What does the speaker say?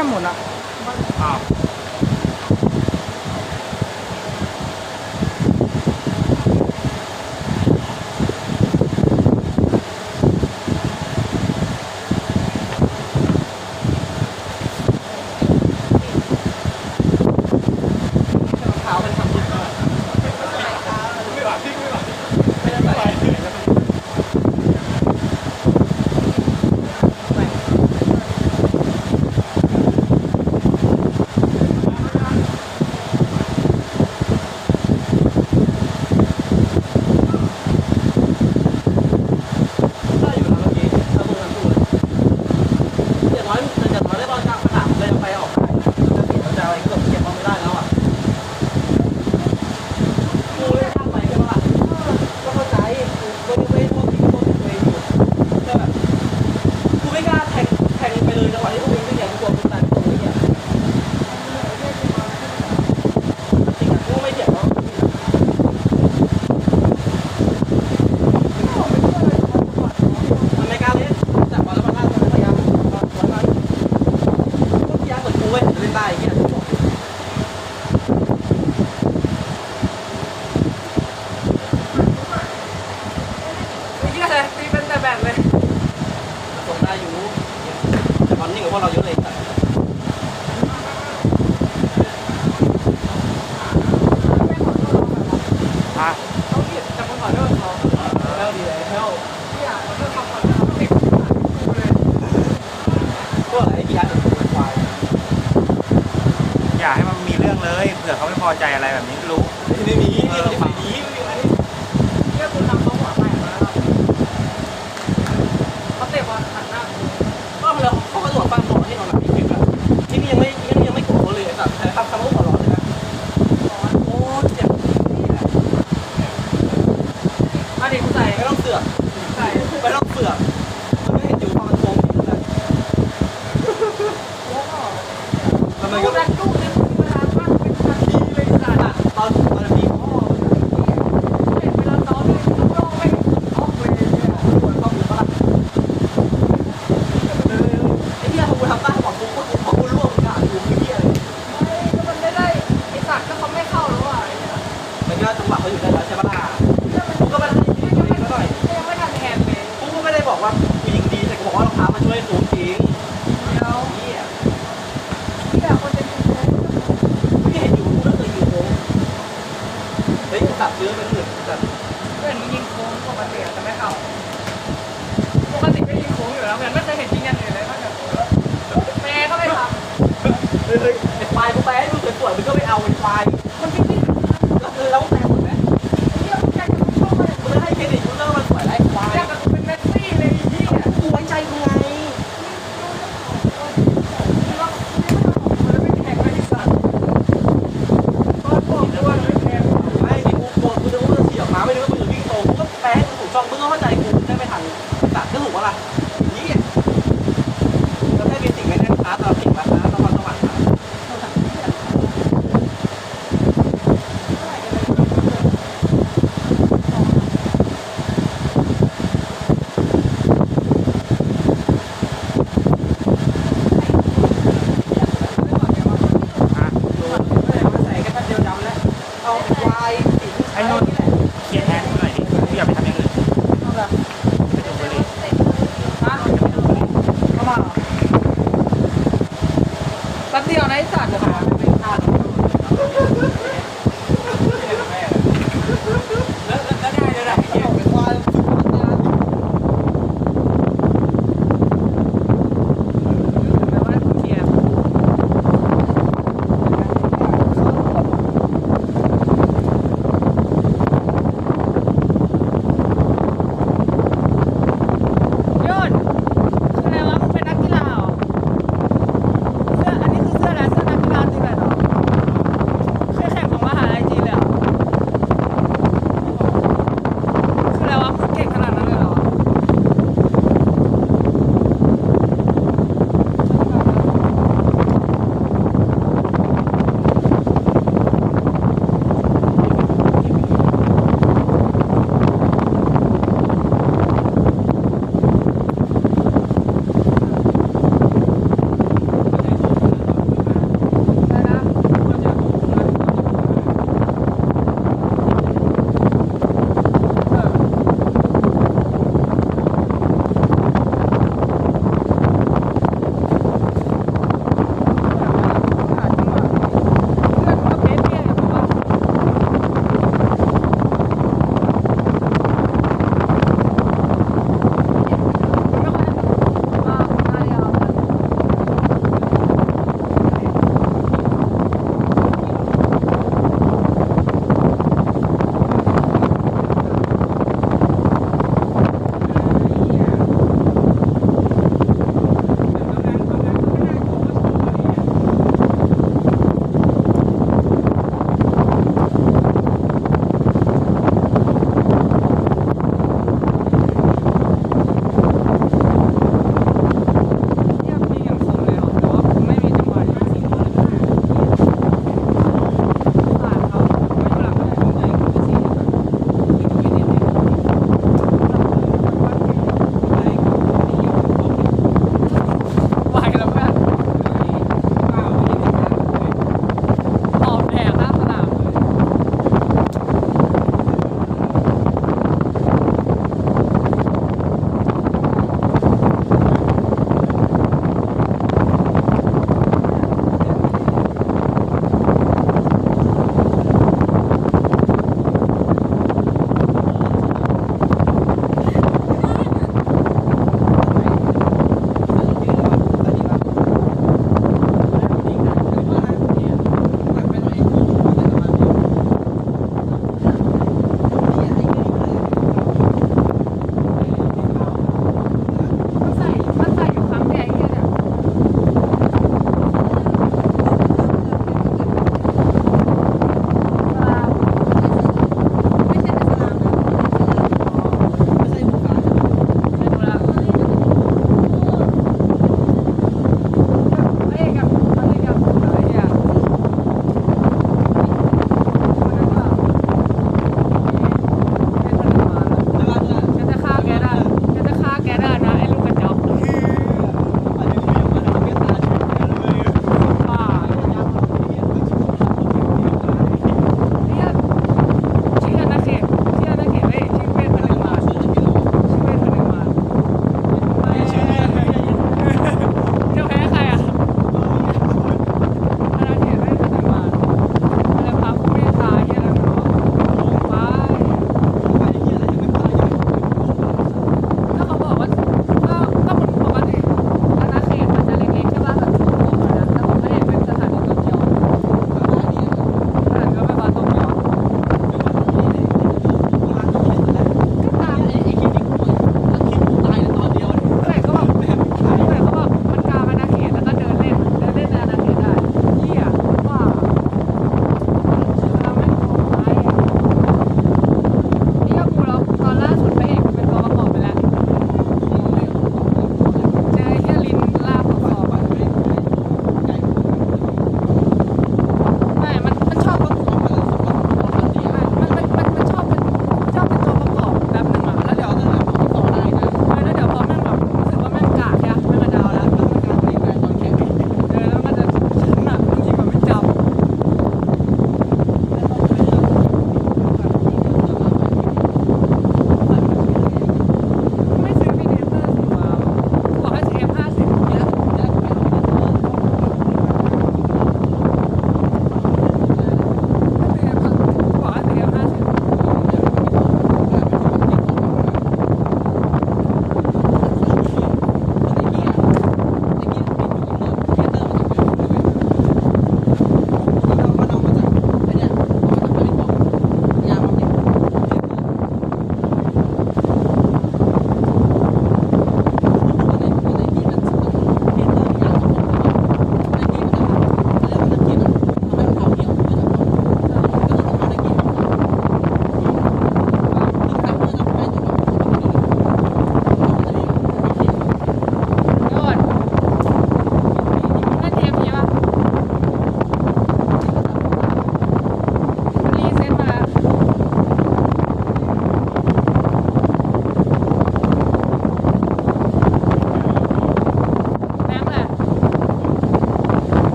三亩呢？啊。 เลยเผื่อเขาไม่พอใจอะไรแบบนี้ไม่รู้ ไม่มีไม่มี รองเท้ามาช่วยสูงจริงเดี๋ยวพี่แบบนจะยืนเลยไม่เห็นอยู่ก็เคยยืนโค้งเฮ้ยตับเยอะปหนึ่งตับเพื่อนยิงโค้งปกติแต่ไม่เขาปกติก็ยิงโค้งอยู่แล้วเหมือนไม่เคยเห็นยิงกันอื่นเลยนอกจากแล้ก็ไม่ทำเฮ้ยไอ้ควายกูไปให้ดูสวยๆมันก็ไม่เอาไอ้ควาย มึงก็เข้าใจกูได้ไม่ทันแต่ก็ถูกว่าล่ะ